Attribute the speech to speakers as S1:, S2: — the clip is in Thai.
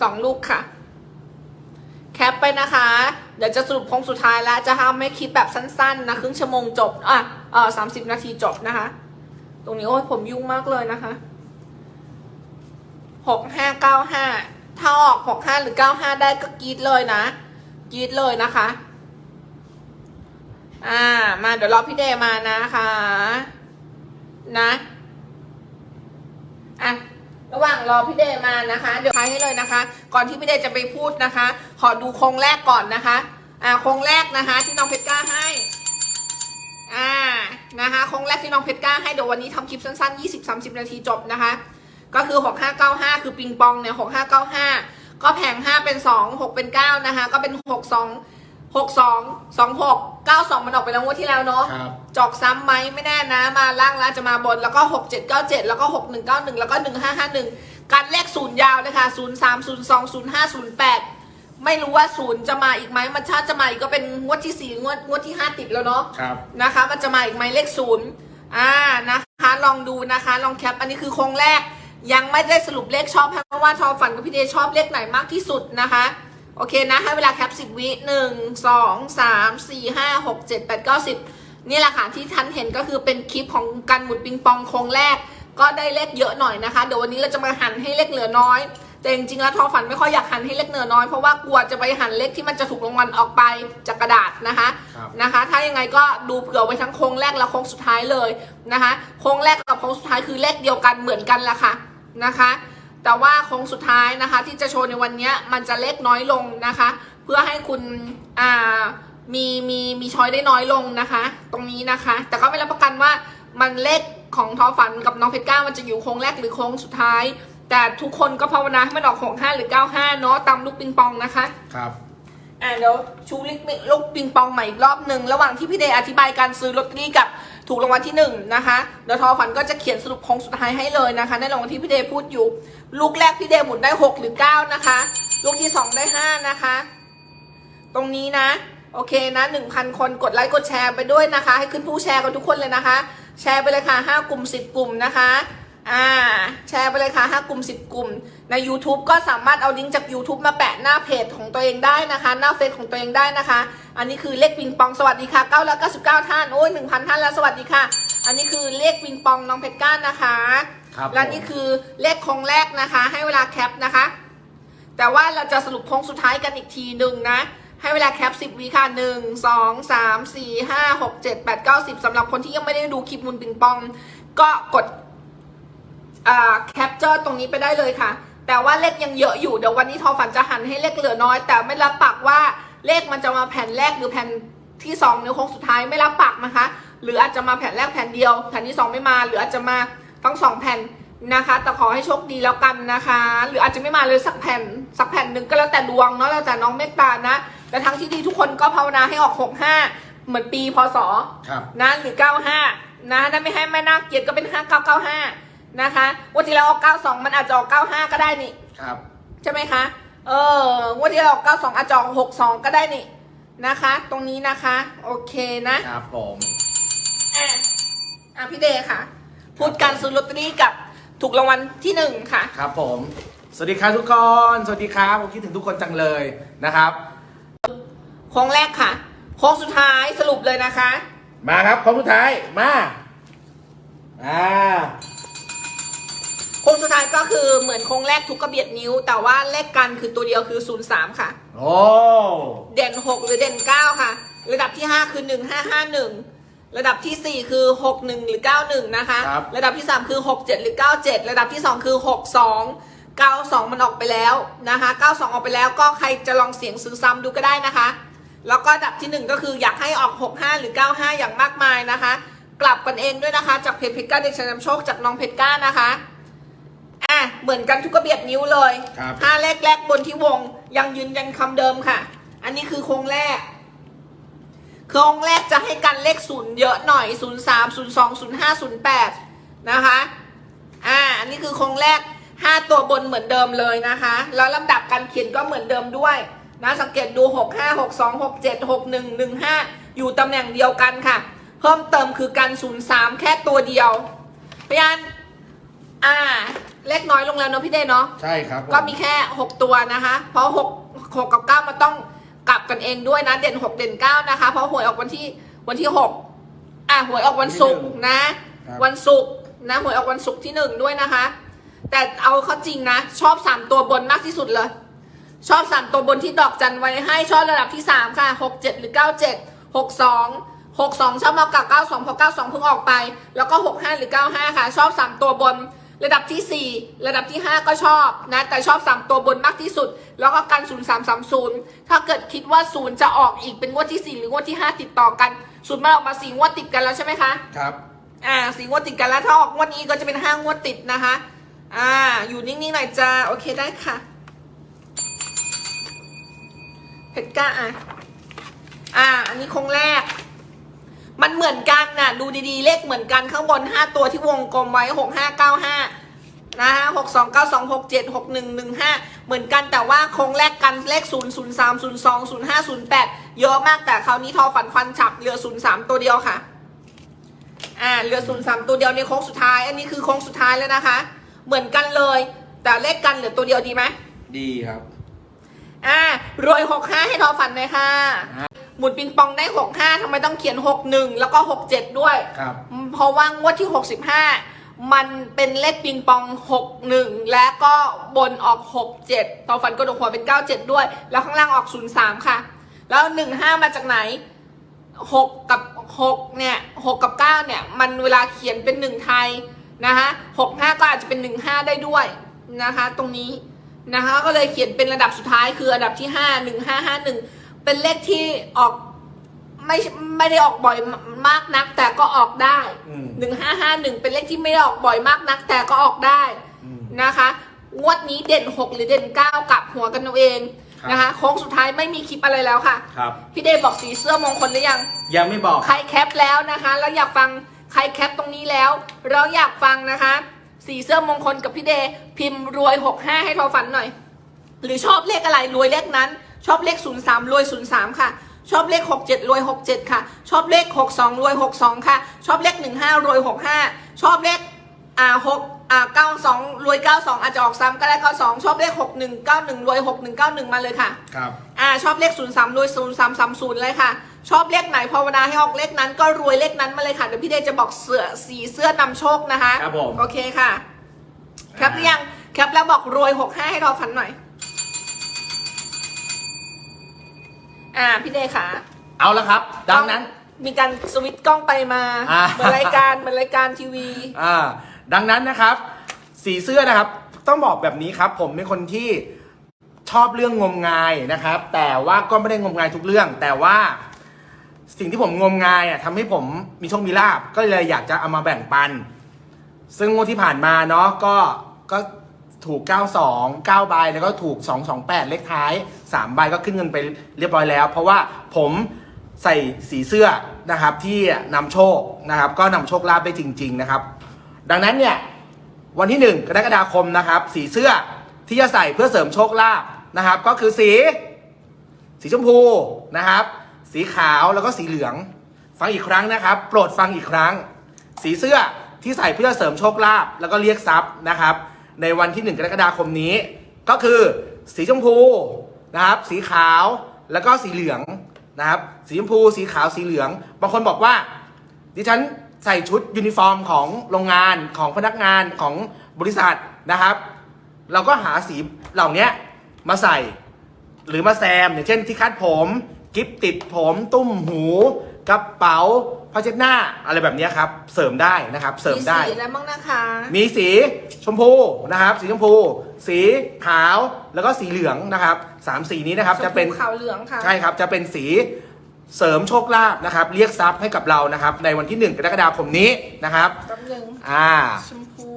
S1: สองลูกค่ะ แคปไปนะคะ เดี๋ยวจะสรุปโค้งสุดท้ายแล้ว จะทำให้คลิปแบบสั้น ๆ นะครึ่งชั่วโมงจบ อะเออสามสิบนาทีจบนะคะ ตรงนี้โอ้ยผมยุ่งมากเลยนะคะหกห้าเก้าห้าถ้าออกหกห้าหรือเก้าห้าได้ก็กรีดเลยนะกรีดเลยนะคะ อ่า มาเดี๋ยวรอพี่เดย์มานะคะ นะ อะ ระหว่างรอพี่เดย์มานะคะ เดี๋ยวท้ายให้เลยนะคะ ก่อนที่พี่เดย์จะไปพูดนะคะ ขอดูโครงแรกก่อนนะคะ อ่าโครงแรกนะคะ ที่น้องเพชรกล้าให้ อ่านะคะโครงแรกที่น้องเพชรกล้าให้เดี๋ยววันนี้ทำคลิปสั้นๆ 20-30 นาทีจบนะคะ ก็คือ 6595 คือปิงปองเนี่ย6595 ก็แผง 5 เป็น 2 6 เป็น 9 นะคะ ก็เป็น 62 62 26 92มันออกไปแล้วงวดที่แล้วเนาะ
S2: ครับ
S1: จอกซ้ำไหมไม่แน่นะ มาล่างแล้วจะมาบนแล้วก็6 7 9 7แล้วก็6 1 9 1แล้วก็1 5 5 1การเลขศูนย์ยาวเลยค่ะ0 3 0 2 0 5 0 8ไม่รู้ว่าศูนย์จะมาอีกไหมมันชาติจะมาอีกก็เป็นงวดที่4งวดงวดที่5ติดแล้วเนาะ
S2: ครับ
S1: นะคะ มันจะมาอีกไหมเลขศูนย์อ่านะคะลองดูนะคะ ลองแคปอันนี้คือโครงแรก ยังไม่ได้สรุปเลขชอบให้เพราะว่าทอฝันกับพี่เดชชอบเลขไหนมากที่สุดนะคะ โอเคนะ ให้เวลาแคปสิบวิหนึ่งสองสามสี่ห้าหกเจ็ดแปดเก้าสิบนี่แหละค่ะที่ท่านเห็นก็คือเป็นคลิปของการหมุนปิงปองโครงแรก ก็ได้เลขเยอะหน่อยนะคะ เดี๋ยววันนี้เราจะมาหันให้เลขเหลือน้อย แต่จริงๆแล้วทอฝันไม่ค่อยอยากหันให้เลขเหลือน้อยเพราะว่ากลัวจะไปหันเลขที่มันจะถูกรางวัลออกไปจากกระดาษนะคะ
S2: ครับ
S1: นะคะ ถ้ายังไงก็ดูเผื่อไว้ทั้งโค้งแรกและโค้งสุดท้ายเลยนะคะโค้งแรกกับโค้งสุดท้ายคือเลขเดียวกันเหมือนกันแหละค่ะนะคะ แต่ว่าโค้งสุดท้ายนะคะ ที่จะโชว์ในวันนี้มันจะเลขน้อยลงนะคะ เพื่อให้คุณอ่ามีมีมีช้อยได้น้อยลงนะคะ ตรงนี้นะคะ แต่ก็ไม่รับประกันว่ามันเลขของทอฝันกับน้องเพชรก้ามันจะอยู่โค้งแรกหรือโค้งสุดท้าย แต่ทุกคนก็ภาวนาให้มันออกของห้าหรือเก้าห้าเนาะตามลูกปิงปองนะคะ
S2: ครับ
S1: อ่าเดี๋ยวชูลิกลูกปิงปองใหม่อีกรอบหนึ่งระหว่างที่พี่เดย์อธิบายการซื้อลอตเตอรี่กับ ถูกรางวัลที่หนึ่งนะคะเดี๋ยวทอฝันก็จะเขียนสรุปโค้งสุดท้ายให้เลยนะคะ ในรางวัลที่พี่เดย์พูดอยู่ ลูกแรกพี่เดย์หมุนได้หกหรือเก้านะคะ ลูกที่สองได้ห้านะคะ ตรงนี้นะ โอเคนะหนึ่งพันคนกดไลค์กดแชร์ไปด้วยนะคะ ให้ขึ้นผู้แชร์กันทุกคนเลยนะคะ แชร์ไปเลยค่ะห้ากลุ่มสิบกลุ่มนะคะ อ่า แชร์ไปเลยค่ะห้ากลุ่มสิบกลุ่ม ใน YouTube ก็สามารถเอาลิงก์จาก YouTube มาแปะหน้าเพจของตัวเองได้นะคะ หน้าเฟซของตัวเองได้นะคะ อันนี้คือเลขปิงปองสวัสดีค่ะ9แล้ว99ท่าน โอ้ย1,000ท่านแล้วสวัสดีค่ะ อันนี้คือเลขปิงปองน้องเพชรก้านนะคะ
S2: ครับ
S1: และนี่คือเลขโคงแรกนะคะ ให้เวลาแคปนะคะ แต่ว่าเราจะสรุปโค้งสุดท้ายกันอีกทีหนึ่งนะให้เวลาแคป 10วิค่ะหนึ่งสองสามสี่ห้าหกเจ็ดแปดเก้าสิบสำหรับคนที่ยังไม่ได้ดูคลิปมุนปิงปอง ก็กดอ่า แคปเจอร์ตรงนี้ไปได้เลยค่ะ แต่ว่าเลขยังเยอะอยู่เดี๋ยววันนี้ทอฝันจะหันให้เลขเหลือน้อย แต่ไม่รับปากว่าเลขมันจะมาแผ่นแรกหรือแผ่นที่สองในโค้งสุดท้ายไม่รับปากนะคะ หรืออาจจะมาแผ่นแรกแผ่นเดียวแผ่นที่สองไม่มาหรืออาจจะมาทั้งสองแผ่นนะคะ แต่ขอให้โชคดีแล้วกันนะคะ หรืออาจจะไม่มาเลยสักแผ่นสักแผ่นหนึ่งก็แล้วแต่ดวงเนาะแล้วแต่น้องเมตตานะแต่ทั้งที่ดีทุกคนก็ภาวนาให้ออก 65 เหมือนปีพศ
S2: ครับ
S1: นะหรือ 95 นะถ้าไม่ให้แม่นาคเกียรติก็เป็น 5995 นะคะงวันที่แล้วออก92 มันอาจจะออก95 ก็ได้นี่
S2: ครับ
S1: ใช่ไหมคะ เอองวันที่แล้วออก92 อาจจะออก62 ก็ได้นี่นะคะ ตรงนี้นะคะ โอเคนะ
S2: ครับผม
S1: อะอะพี่เดย์ค่ะ พูดการซื้อลอตเตอรี่กับถูกรางวัลที่หนึ่งค่ะ
S2: ครับผม สวัสดีครับทุกคน สวัสดีครับผมคิดถึงทุกคนจังเลยนะครับ
S1: โค้งแรกค่ะ โค้งสุดท้ายสรุปเลยนะคะ
S2: มาครับข้อสุดท้ายมาอ่า
S1: โค้งสุดท้ายก็คือเหมือนโค้งแรกทุกกระเบียดนิ้ว แต่ว่าเลขกันคือตัวเดียวคือ 03 ค่ะ
S2: โอ้
S1: เด่น 6 หรือเด่น 9 ค่ะ ระดับที่ 5 คือ 1551 ระดับทีสี่ 4 คือ 61 หรือ 91 นะคะ
S2: ครับ
S1: ระดับที่ 3 คือ 67 หรือ 97 ระดับที่ 2 คือ 62 92 มันออกไปแล้วนะคะ 92 ออกไปแล้วก็ใครจะลองเสียงซื้อซ้ำดูก็ได้นะคะ แล้วก็อันดับที่ 1 ก็คืออยากให้ออก 65 หรือ 95 อย่างมากมายนะคะ กลับกันเองด้วยนะคะ จากเพจเพชรก้าเด็กชายนำโชคจากน้องเพชรก้านะคะอะ เหมือนกันทุกกระเบียดนิ้วเลย
S2: ครับ
S1: ห้าเลขแรกบนที่วงยังยืนยันคำเดิมค่ะ อันนี้คือโครงแรก โครงแรกจะให้กันเลขศูนย์เยอะหน่อยศูนย์สามศูนย์สองศูนย์ห้าศูนย์แปดนะคะ อ่า อันนี้คือโครงแรกห้าตัวบนเหมือนเดิมเลยนะคะ แล้วลำดับการเขียนก็เหมือนเดิมด้วยนะสังเกตดูหกห้าหกสองหกเจ็ดหกหนึ่งหนึ่งห้าอยู่ตำแหน่งเดียวกันค่ะ เพิ่มเติมคือการศูนย์สามแค่ตัวเดียวพยานอ่า เลขน้อยลงแล้วเนาะพี่เดย์เนาะ
S2: ใช่ครับผ
S1: ก็มีแค่ 6 ตัวนะคะ เพราะ6 6กับ9มันต้องกลับกันเองด้วยนะ เด่น 6 เด่น 9 นะคะ เพราะหวยออกวันที่วันที่ 6 อะหวยออกวันศุกร์นะวันศุกร์นะหวยออกวันศุกร์ที่หนึ่งด้วยนะคะ แต่เอาเข้าจริงนะ ชอบ 3 ตัวบนมากที่สุดเลย ชอบ 3 ตัวบนที่ดอกจันไว้ให้ชอบระดับที่ 3 ค่ะ 6 7 หรือ 9 7 6 2 6 2ชอบมากกว่า9 2เพราะ9 2 เพิ่งออกไป แล้วก็ 6 5 หรือ 9 5 ค่ะ ชอบ 3 ตัวบน ระดับที่ 4 ระดับที่ 5 ก็ชอบนะ แต่ชอบ 3 ตัวบนมากที่สุด แล้วก็กัน0 3 3 0 ถ้าเกิดคิดว่า 0 จะออกอีกเป็นงวดที่ 4 หรืองวดที่ 5 ติดต่อกันศูนย์มันออกมาสี่งวดติดกันแล้วใช่ไหมคะ
S2: ครับ
S1: อ่าสี่งวดติดกันแล้วถ้าออกงวดนี้ก็จะเป็นห้างวดติดนะคะ อ่า อยู่นิ่งๆหน่อยจ้าโอเคได้ค่ะเพชรก้าอะ อ่า อันนี้โครงแรก มันเหมือนกันน่ะดูดีๆ เลขเหมือนกันข้างบนห้าตัวที่วงกลมไว้หกห้าเก้าห้านะฮะหกสองเก้าสองหกเจ็ดหกหนึ่งหนึ่งห้าเหมือนกันแต่ว่าโครงแรกกันเลขศูนย์ศูนย์สามศูนย์สองศูนย์ห้าศูนย์แปดเยอะมากแต่คราวนี้ทอฝันฟันฉับเหลือศูนย์สามตัวเดียวค่ะ อ่าเหลือศูนย์สามตัวเดียวในโค้งสุดท้าย อันนี้คือโค้งสุดท้ายแล้วนะคะ เหมือนกันเลย แต่เลขกันเหลือตัวเดียวดีไหม
S2: ดีครับ
S1: อ่ารวยหกห้าให้ทอฝันเลยค่ะ
S2: อ่า
S1: หมุนปิงปองได้หกห้าทำไมต้องเขียนหกหนึ่งแล้วก็หกเจ็ดด้วย
S2: ครับ
S1: เพราะว่างวดที่หกสิบห้ามันเป็นเลขปิงปองหกหนึ่งและก็บนออกหกเจ็ดทอฝันกระดกหัวเป็นเก้าเจ็ดด้วย แล้วข้างล่างออกศูนย์สามค่ะ แล้วหนึ่งห้ามาจากไหนหกกับหกเนี่ยหกกับเก้าเนี่ย มันเวลาเขียนเป็นหนึ่งไทยนะคะหกห้าก็อาจจะเป็นหนึ่งห้าได้ด้วยนะคะ ตรงนี้นะคะ ก็เลยเขียนเป็นระดับสุดท้ายคืออันดับที่ห้าหนึ่งห้าห้าหนึ่ง เป็นเลขที่ออกไม่ไม่ได้ออกบ่อยมากนัก แต่ก็ออกได้
S2: อืม
S1: หนึ่งห้าห้าหนึ่งเป็นเลขที่ไม่ได้ออกบ่อยมากนัก แต่ก็ออกได้
S2: อืม
S1: นะคะงวดนี้เด่นหกหรือเด่นเก้ากลับหัวกันเอาเอง
S2: ครับ
S1: นะคะโค้งสุดท้ายไม่มีคลิปอะไรแล้วค่ะ
S2: ครับ
S1: พี่เดย์บอกสีเสื้อมงคลหรือยัง
S2: ยังไม่บอก
S1: ใครแคปแล้วนะคะ แล้วอยากฟังใครแคปตรงนี้แล้ว เราอยากฟังนะคะ สีเสื้อมงคลกับพี่เดย์พิมพ์รวย65ให้ทอฝันหน่อย หรือชอบเลขอะไรรวยเลขนั้น ชอบเลข 03รวย 03 ค่ะ ชอบเลข 67รวย 67 ค่ะ ชอบเลข 62รวย 62 ค่ะ ชอบเลข 15รวย 65 ชอบเลขอ่า6อ่า92รวย 92 อาจจะออกซ้ำก็ได้92 ชอบเลข 61 91รวย 6191 มาเลยค่ะ
S2: ครับ
S1: อ่าชอบเลข 0 3รวย 0 3 3 0 เลยค่ะ ชอบเลขไหนภาวนาให้ออกเลขนั้นก็รวยเลขนั้นมาเลยค่ะ เดี๋ยวพี่เดชจะบอกเสือสีเสื้อนำโชคนะคะ
S2: ครับผม
S1: โอเคค่ะแคปหรือยังแคปแล้วบอกรวย 65 ให้รอฝันหน่อย อ่าพี่เดชค่ะ
S2: เอาละครับ ดังนั้น
S1: มีการสวิตช์กล้องไปมา
S2: อ่า
S1: เหมือนรายการเหมือนรายการทีวี
S2: อ่าดังนั้นนะครับ สีเสื้อนะครับ ต้องบอกแบบนี้ครับ ผมเป็นคนที่ชอบเรื่องงมงายนะครับ แต่ว่าก็ไม่ได้งมงายทุกเรื่อง แต่ว่าสิ่งที่ผมงมงายอะทำให้ผมมีโชคมีลาบก็เลยอยากจะเอามาแบ่งปัน ซึ่งงวดที่ผ่านมาเนาะก็ก็ ถูก 92 9ใบแล้วก็ถูก 228 เลขท้าย 3 ใบก็ขึ้นเงินไปเรียบร้อยแล้ว เพราะว่าผมใส่สีเสื้อนะครับที่นำโชคนะครับ ก็นำโชคลาภได้จริง ๆนะครับ ดังนั้นเนี่ยวันที่ 1 กรกฎาคมนะครับ สีเสื้อที่จะใส่เพื่อเสริมโชคลาภนะครับ ก็คือสี สีชมพูนะครับ สีขาวแล้วก็สีเหลือง ฟังอีกครั้งนะครับ โปรดฟังอีกครั้ง สีเสื้อที่ใส่เพื่อเสริมโชคลาภแล้วก็เรียกทรัพย์นะครับ ในวันที่ 1 กรกฎาคมนี้ ก็คือสีชมพูนะครับ สีขาวแล้วก็สีเหลืองนะครับ สีชมพูสีขาวสีเหลือง บางคนบอกว่า ดิฉันใส่ชุดยูนิฟอร์มของโรงงานของพนักงานของบริษัทนะครับ เราก็หาสีเหล่านี้มาใส่ หรือมาแซม อย่างเช่นที่คัดผม กิฟติดผม ตุ้มหู กระเป๋า ผ้าเช็ดหน้าอะไรแบบนี้ครับ เสริมได้นะครับ เสริมได้
S1: สีอะไรบ้างนะคะ
S2: มีสีชมพูนะครับ สีชมพู สีขาวแล้วก็สีเหลืองนะครับสามสีนี้นะครับจะเป็น
S1: ชมพูขาวเหลืองค่ะ
S2: ใช่ครับจะเป็นสีเสริมโชคลาภนะครับ เรียกทรัพย์ให้กับเรานะครับ ในวันที่ 1 กรกฎาคมนี้นะครับ
S1: แป๊บนึง
S2: อ่า
S1: ชมพู